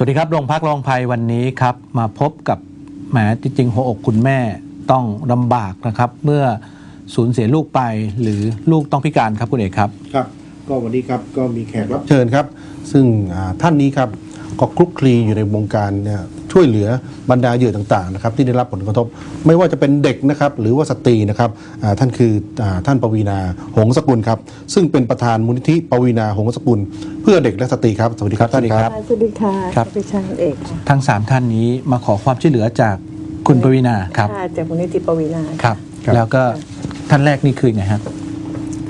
สวัสดีครับโรงพักรองภัยวันนี้ครับ มาพบกับแหมจริงๆหัวอกคุณแม่ต้องลำบากนะครับ เมื่อสูญเสียลูกไปหรือลูกต้องพิการครับคุณเอกครับครับ ก็วันนี้ครับก็มีแขกรับเชิญครับ ซึ่งอ่าท่านนี้ครับก็คลุกคลีอยู่ในวงการเนี่ย ช่วยเหลือบรรดาเหยื่อต่างๆนะครับที่ได้รับผลกระทบ ไม่ว่าจะเป็นเด็กนะครับหรือว่าสตรีนะครับอ่าท่านคืออาท่านปวีนาหงสกุลครับซึ่งเป็นประธานมูลนิธิปวีนาหงสกุล เพื่อเด็กและสตรีครับสวัสดีครับท่านครับสวัสดีค่ะครับดิฉันเอกค่ะทั้ง 3 ท่านนี้มาขอความช่วยเหลือจากคุณปวีนาครับค่ะจากมูลนิธิปวีนาครับครับแล้วก็ท่านแรกนี่คือไงฮะ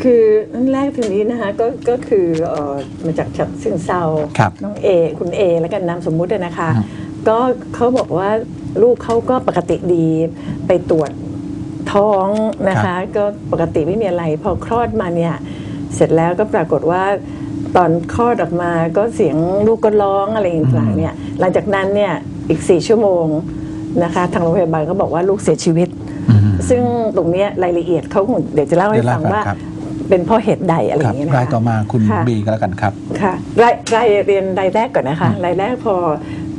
คือนั่นแรกทีนี้นะคะก็ก็คือเอ่อมาจากฉะเชิงเซาครับน้องเอคุณเอแล้วกันนามสมมุติอะนะคะครับ ก็เขาบอกว่าลูกเขาก็ปกติดีไปตรวจท้องนะคะ ก็ปกติไม่มีอะไร พอคลอดมาเนี่ย เสร็จแล้วก็ปรากฏว่าตอนคลอดออกมาก็เสียงลูกก็ร้องอะไรต่างๆเนี่ย หลังจากนั้นเนี่ยอีกสี่ชั่วโมงนะคะ ทางโรงพยาบาลก็บอกว่าลูกเสียชีวิตอืมซึ่งตรงเนี้ยรายละเอียดเขาคงเดี๋ยวจะเล่าให้เดี๋ยวเล่าฟังให้ฟังว่าครับเป็นเพราะเหตุใดอะไรอครับย่างเงี้ยนะคะรายต่อมาคุณค่ะบีก็แล้วกันครับ ค่ะรายรายเรียนรายแรกก่อนนะคะ รายแรกพอ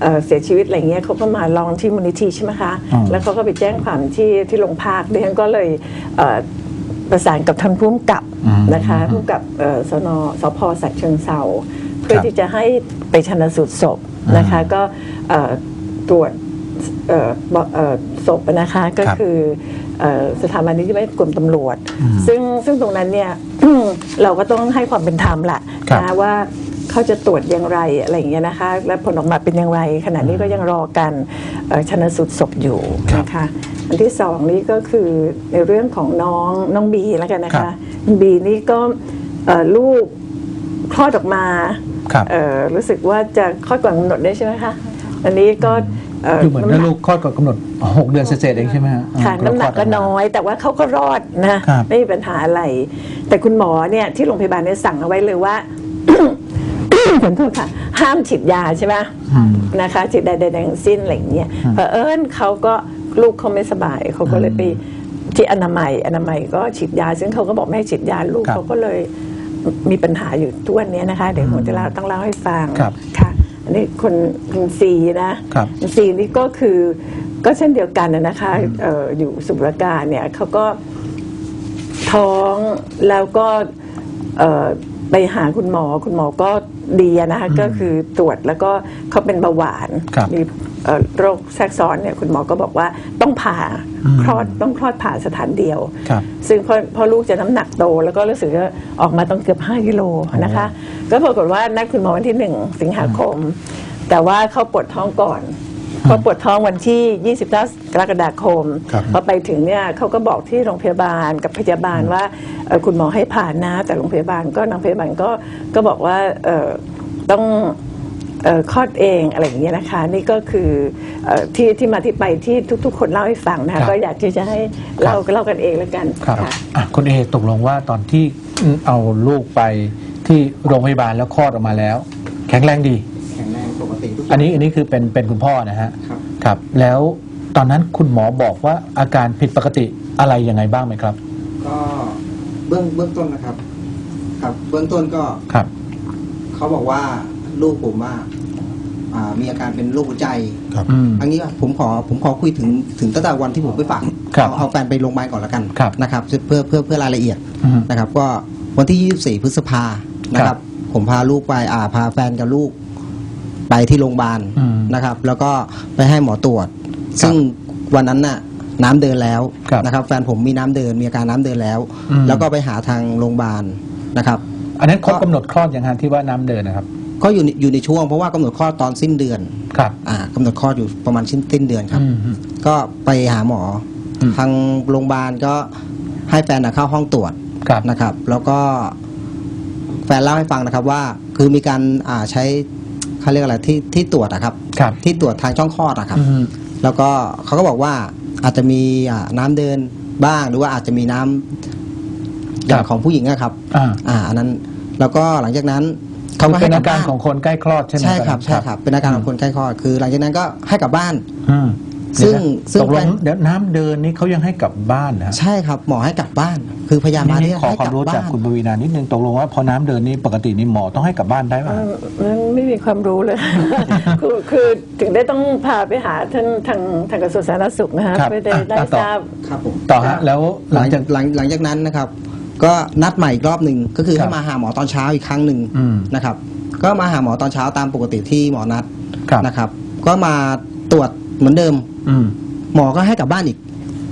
เอ่อเสียชีวิตอะไรเงี้ยเขาก็มาลองที่มูลนิธิใช่ไหมคะอืมแล้วเขาก็ไปแจ้งความที่ที่โรงพักดิฉันก็เลยเอ่อประสานกับท่านผู้กำกับอืม นะคะผู้กำกับเอ่อสนสพสักเชิงเซาเพื่อครับที่จะให้ไปชันสูตรศพนะคะ ก็เอ่อตรวจเอ่อบอกเอ่อศพนะคะก็ครับ คือเอ่อสถาบันนิติเวชกรมตำรวจอืมซึ่งซึ่งตรงนั้นเนี่ย เราก็ต้องให้ความเป็นธรรมแหละครับ นะว่า เขาจะตรวจอย่างไรอะไรอย่างเงี้ยนะคะ และผลออกมาเป็นอย่างไรขณะนี้ก็ยังรอการเอ่อชนสูตรศพอยู่นะคะอันที่สองนี่ก็คือในเรื่องของน้องน้องบีแล้วกันนะครัคะบน้องบีนี่ก็เอ่อลูกคลอดออกมาครับเอ่อรู้สึกว่าจะคลอดก่อนกำหนดได้ใช่ไหมคะอันนี้ก็เอ่อคือเหมือนถ้าลูกคลอดก่อนกำหนด 6 เดือนเศษๆเองใช่ไหมฮะค่ะอืมน้ำหนักก็คลอดออมาน้อย แต่ว่าเขาก็รอดนะครับไม่มีปัญหาอะไร แต่คุณหมอเนี่ยที่โรงพยาบาลเนี่ยสั่งเอาไว้เลยว่า ขอโทษค่ะ ห้ามฉีดยาใช่ไหมอืมนะคะฉีดใดๆทั้งสิ้นอะไรอย่างเงี้ยอืมเผอิญเขาก็ลูกเขาไม่สบายเขาก็เลยไปที่อนามัยอนามัยก็ฉีดยา ซึ่งเขาก็บอกไม่ให้ฉีดยาลูกครับเขาก็เลยมีปัญหาอยู่ทุกวันนี้นะคะ เดี๋ยวผมจะเล่าต้องเล่าให้ฟังครับค่ะอันนี้คนคุณซีนะครับคุณซีนี่ก็คือก็เช่นเดียวกันนะนะคะเอ่ออยู่สุรการเนี่ยเขาก็ท้องแล้วก็เอ่อ ไปหาคุณหมอคุณหมอก็ดีอะนะคะก็คือตรวจแล้วก็เขาเป็นเบาหวานครับมีเอ่อโรคแทรกซ้อนเนี่ยคุณหมอก็บอกว่าต้องผ่าอืมคลอดต้องคลอดผ่าสถานเดียวครับซึ่งพอพอลูกจะน้ำหนักโต แล้วก็รู้สึกว่าออกมาต้องเกือบ 5กิโลนะคะ ก็ปรากฏว่านัดคุณหมอวันที่1สิงหาคม แต่ว่าเขาปวดท้องก่อน พอปวดท้องวันที่ 29 กรกฎาคม ครับพอไปถึงเนี่ยเขาก็บอกที่โรงพยาบาลกับพยาบาลว่าเอ่อคุณหมอให้ผ่านนะ แต่โรงพยาบาลก็นางพยาบาลก็ก็บอกว่าเอ่อต้องเอ่อคลอดเองอะไรอย่างเงี้ยนะคะ นี่ก็คือเอ่อที่ที่มาที่ไปที่ทุก ๆ คนเล่าให้ฟังนะครัคะบ ก็อยากที่จะให้เล่าเล่ากันเองแล้วกันครับค่ะ อะคุณเอตกลงว่าตอนที่เอาลูกไปที่โรงพยาบาลแล้วคลอดออกมาแล้ว แข็งแรงดี อันนี้อันนี้คือเป็นเป็นคุณพ่อนะฮะครับ ครับ แล้วตอนนั้นคุณหมอบอกว่าอาการผิดปกติอะไรยังไงบ้างไหมครับ ก็เบื้องเบื้องต้นนะครับ ครับ เบื้องต้นก็ครับ เขาบอกว่าลูกผมว่าอ่ามีอาการเป็นโรคหัวใจครับ อืม อันนี้ผมขอผมขอคุยถึงถึงตั้งแต่วันที่ผมไปฝากครับเอาเอาแฟนไปโรงพยาบาลก่อนละกันครับ นะครับ เพื่อเพื่อเพื่อรายละเอียด อืม นะครับก็วันที่ 24 พฤษภานะคครัรับบผมพาลูกไปอ่าพาแฟนกับลูก ไปที่โรงพยาบาลอืมนะครับ แล้วก็ไปให้หมอตรวจ ซึ่งวันนั้นน่ะน้ำเดินแล้วครับนะครับ แฟนผมมีน้ำเดินมีอาการน้ำเดินแล้ว อืม แล้วก็ไปหาทางโรงพยาบาลนะครับ อันนั้นครบกำหนดคลอดอย่างฮะที่ว่าน้ำเดินนะครับ ก็อยู่ในอยู่ในช่วงเพราะว่ากำหนดคลอดตอนสิ้นเดือนครับอ่ากำหนดคลอดอยู่ประมาณสิ้นสิ้นเดือนครับ อืมอืมก็ไปหาหมออม ทางโรงพยาบาลก็ให้แฟนน่ะเข้าห้องตรวจ ครับ นะครับแล้วก็แฟนเล่าให้ฟังนะครับว่าคือมีการอ่าใช้ เขาเรียกอะไรที่ที่ตรวจอะครับ ครับ ที่ตรวจทางช่องคลอดอะครับ อืม แล้วก็เขาก็บอกว่าอาจจะมีอ่าน้ำเดินบ้างหรือว่าอาจจะมีน้ำอย่างของผู้หญิงอะครับ อ่าอ่าอันนั้นแล้วก็หลังจากนั้นเขาก็เป็ให้นกลัอาบการบ้านของคนใกล้คลอดใช่ไหมใช่ครับตอนนั้นใช่ครับ เป็นอาการของคนใกล้คลอดคือ หลังจากนั้นก็ให้กลับบ้าน อืม ซึ่งเดี๋ยวนะซึ่งตกลแฟงนเดี๋ยวน้ำเดินนี่เขายังให้กลับบ้านนะฮะใช่ครับหมอให้กลับบ้าน คือพยาบาลนี่ที่ขอให้ควากมลับรู้บ้าจากนคุณปวีนานิดนึงตกลงว่าพอน้ำเดินนี่ปกตินี่หมอต้องให้กลับบ้านได้ป่ะเออไม่มีความรู้เลยคือคือถึงได้ต้องพาไปหาท่านทางทางกระทรวงสาธารณสุขนะฮะครับเพื่อได้อะได้อะต่อทราบครับผมต่อฮะแล้วหหลัลังงจาจากกหลังหลังจากนั้นนะครับ ก็นัดใหม่อีกรอบหนึ่งก็คือครัให้บมาหาหมอตอนเช้าอีกครั้งหนึ่งอืมนะครับ ก็มาหาหมอตอนเช้าตามปกติที่หมอนัดครับนะครับ ก็มาตรวจเหมือนเดิม อืม หมอก็ให้กลับบ้านอีก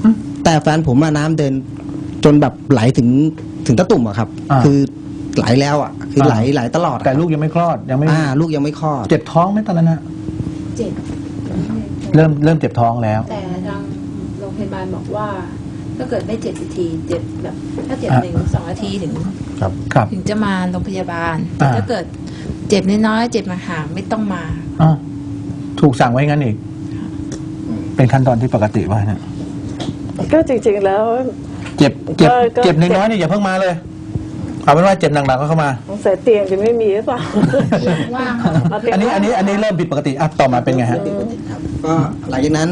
อืมแต่แฟนผมมาน้ำเดินจนแบบไหลถึงถึงตะตุ่มอะครับ อ่าคือไหลแล้วอะคือไหลไหลตลอดอะแต่ลูกยังไม่คลอดยังไม่อ่า ลูกยังไม่คลอด เจ็บท้องไหมตอนนั้นฮะเจ็บเริ่มเริ่มเจ็บท้องแล้ว แต่ทางโรงพยาบาลบอกว่าถ้าเกิดไม่เจ็บนาทีเจ็บแบบถ้าเจ็บอะ หนึ่งสองนาทีถึง ครับ ครับ ถึงจะมาโรงพยาบาลแต่อ่า ถ้าเกิดเจ็บน้อยๆเจ็บมาห่างๆไม่ต้องมาอ้าวถูกสั่งไว้งั้นอีก เป็นขั้นตอนที่ปกติว่าเนี่ยก็จริง ๆ แล้ว เจ็บเจ็บก็ก็ เจ็บน้อยๆเนี่ยอย่าเพิ่งมาเลย เอาเป็นว่าเจ็บหนักๆก็เข้ามาสงสัยเตียงจะไม่มีหรือเปล่าเตียงว่างเาเตียงอันนี้อันนี้อันนี้เริ่มผิดปกติอะต่อมาเป็นไงฮะครับก็หลังจากนั้น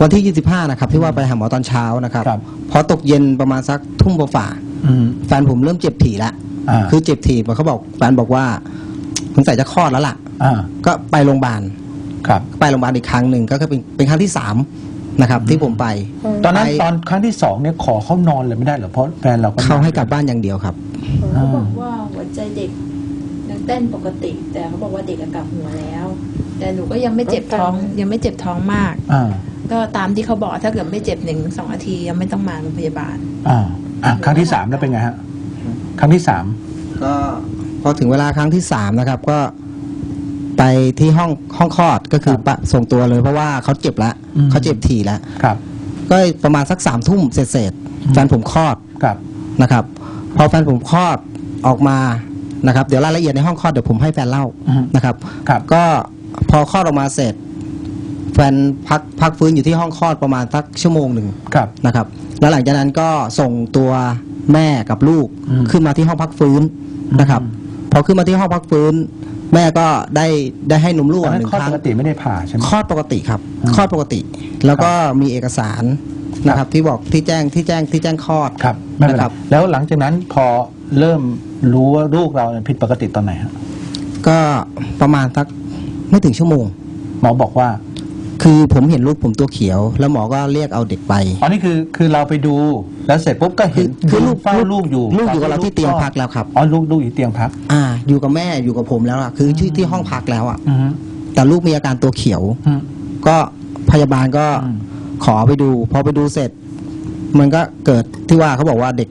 วันที่ 25 นะครับ ที่ว่าไปหาหมอตอนเช้านะครับ ครับ พอตกเย็นประมาณสักทุ่มกว่าอืม ๆแฟนผมเริ่มเจ็บถี่แล้วอ่า คือเจ็บถี่เขาบอกแฟนบอกว่าสงสัยจะคลอดแล้วล่ะ อ่า ก็ไปโรงพยาบาล ครับไปโรงพยาบาลอีกครั้งหนึ่งก็คือเป็นเป็นครั้งที่สามนะครับที่ผมไปตอนนั้นไปตอนครั้งที่สองเนี่ยขอเขานอนเลยไม่ได้เหรอเพราะแฟนเราก็เขาให้กลับบ้านอย่างเดียวครับ เขาบอกว่าหัวใจเด็กยังเต้นปกติ แต่เขาบอกว่าเด็กอะกลับหัวแล้ว แต่หนูก็ยังไม่เจ็บท้อง ยังไม่เจ็บท้องมาก อ่าก็ตามที่เขาบอกถ้าเกิดไม่เจ็บหนึ่งสองนาทียังไม่ต้องมาโรงพยาบาล อ่าอะครั้งที่สามแล้วเป็นไงฮะครั้งที่สามก็พอถึงเวลาครั้งที่สามนะครับ ก็ ไปที่ห้องห้องคลอดก็คือปะส่งตัวเลยเพราะว่าเขาเจ็บแล้วเขาเจ็บถี่แล้ว ครับ ก็ประมาณสักสามทุ่มเสร็จๆแฟนผมคลอดครับ นะครับ พอแฟนผมคลอดออกมานะครับ เดี๋ยวรายละเอียดในห้องคลอดเดี๋ยวผมให้แฟนเล่าอืมนะครับ ครับ ก็พอคลอดออกมาเสร็จ แฟนพักพักฟื้นอยู่ที่ห้องคลอดประมาณสักชั่วโมงหนึ่งครับ นะครับ แล้วหลังจากนั้นก็ส่งตัวแม่กับลูกอืม ขึ้นมาที่ห้องพักฟื้นนะครับ อืม พอขึ้นมาที่ห้องพักฟื้น แม่ก็ได้ได้ให้นมลูกตอนอะนั้หนนึ่งข้อครั้ปง กติไม่ได้ผ่าใช่ไหม คลอดปกติครับอืมคลอดปกติ แล้วก็มีเอกสารนะครับที่บอกที่แจ้งที่แจ้งที่แจ้งคลอด ครับไม่เป็นนะไรครับ แล้วหลังจากนั้นพอเริ่มรู้ว่าลูกเราเนี่ยผิดปกติตอนไหนฮะก็ประมาณสักไม่ถึงชั่วโมง หมอบอกว่า คือผมเห็นลูกผมตัวเขียว แล้วหมอก็เรียกเอาเด็กไป อ๋อนี่คือคือเราไปดูแล้วเสร็จปุ๊บก็เห็นคือลูกเฝ้าลูกอยู่ลูกอยู่กับเราที่เตียงพักแล้วครับอ๋อลูกลูกอยู่เตียงพัก อ่า อยู่กับแม่อยู่กับผมแล้วล่ะคือที่ที่ห้องพักแล้วอะอืมแต่ลูกมีอาการตัวเขียวอืมก็พยาบาลก็อืมขอไปดู พอไปดูเสร็จ มันก็เกิดที่ว่าเขาบอกว่าเด็ก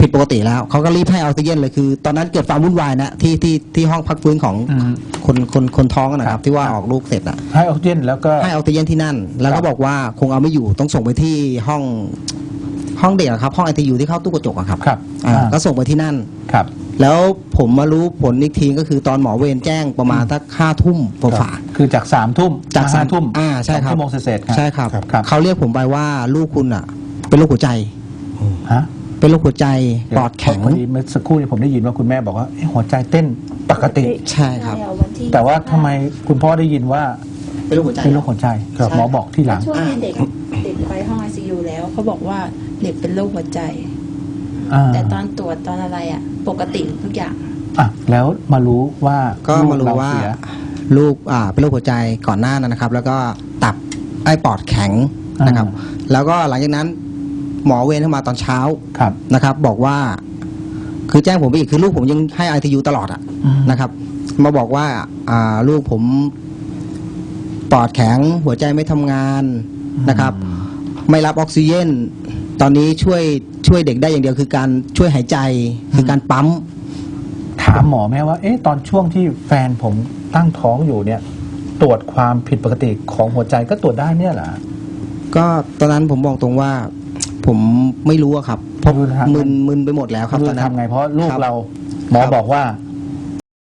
ผิดปกติแล้วเขาก็รีบให้ออกซิเจนเลยคือ ตอนนั้นเกิดความวุ่นวายนะที่ที่ที่ห้องพักฟื้นของอืม คนคนคนท้องนะคครัรับบที่ว่าออกลูกเสร็จอะให้ออกซิเจนแล้วก็ ให้ออกซิเจนที่นั่น แล้วครัก็บบอกว่าคงเอาไม่อยู่ต้องส่งไปที่ห้องห้องเด็กอะครับห้องไอทียูที่เข้าตู้กระจกอะครับครับอ่าอ่า ก็ส่งไปที่นั่น ครับ แล้วผมมารู้ผลอีกทีก็คือตอนหมอเวรแจ้งประมาณสักห้าทุ่มฝ่าๆ คือจากสามทุ่มจากห้สามทุ่มอ่าใช่ครับ สองชั่วโมงเศษๆครับใช่ครับครับ ครับ เขาเรียกผมไปว่าลูกคุณอะ เป็นโรคหัวใจ ฮะ เป็นโรคหัวใจปอดแข็ง พอดีเมื่อสักครู่นี้ผมได้ยินว่าคุณแม่บอกว่าเอ๊ะหัวใจเต้นปกติ ใช่ครับแล้ววันที่แต่ว่าทำไมคุณพ่อได้ยินว่าเป็นโรคหัวใจ เป็นโรคหัวใจครับหมอบอกที่หลังช่วงที่เด็กเด็กไปห้องไอซียูแล้วเขาบอกว่าเด็กเป็นโรคหัวใจ อ่าแต่ตอนตรวจตอนอะไรอะ ปกติทุกอย่าง อะแล้วมารู้ว่าก็มารู้ลูเว่าเสียลูกอ่าเป็นโรคหัวใจก่อนหน้านั้นนะครับ แล้วก็ตับไอ้ปอดแข็งนะครับอ่แล้วก็หลังจากนั้น หมอเวรเข้ามาตอนเช้าครับนะครับ บอกว่า คือแจ้งผมไปอีกคือลูกผมยังให้ไอทียูตลอดอะอืมนะครับ มาบอกว่า อ่าลูกผมปอดแข็งหัวใจไม่ทำงานนะครับ ไม่รับออกซิเจนตอนนี้ช่วยช่วยเด็กได้อย่างเดียวคือการช่วยหายใจคือการปั๊มถามหมอไหมว่า เอ๊ะตอนช่วงที่แฟนผมตั้งท้องอยู่เนี่ย ตรวจความผิดปกติของหัวใจก็ตรวจได้เนี่ยเหรอก็ตอนนั้นผมบอกตรงว่า ผมไม่รู้อะครับเพราะไม่รู้ทำมึนมึนไปหมดแล้วครับไม่ตอนรู้นั้น ทำไงเพราะลูกครับเราหมอครับ บอกว่า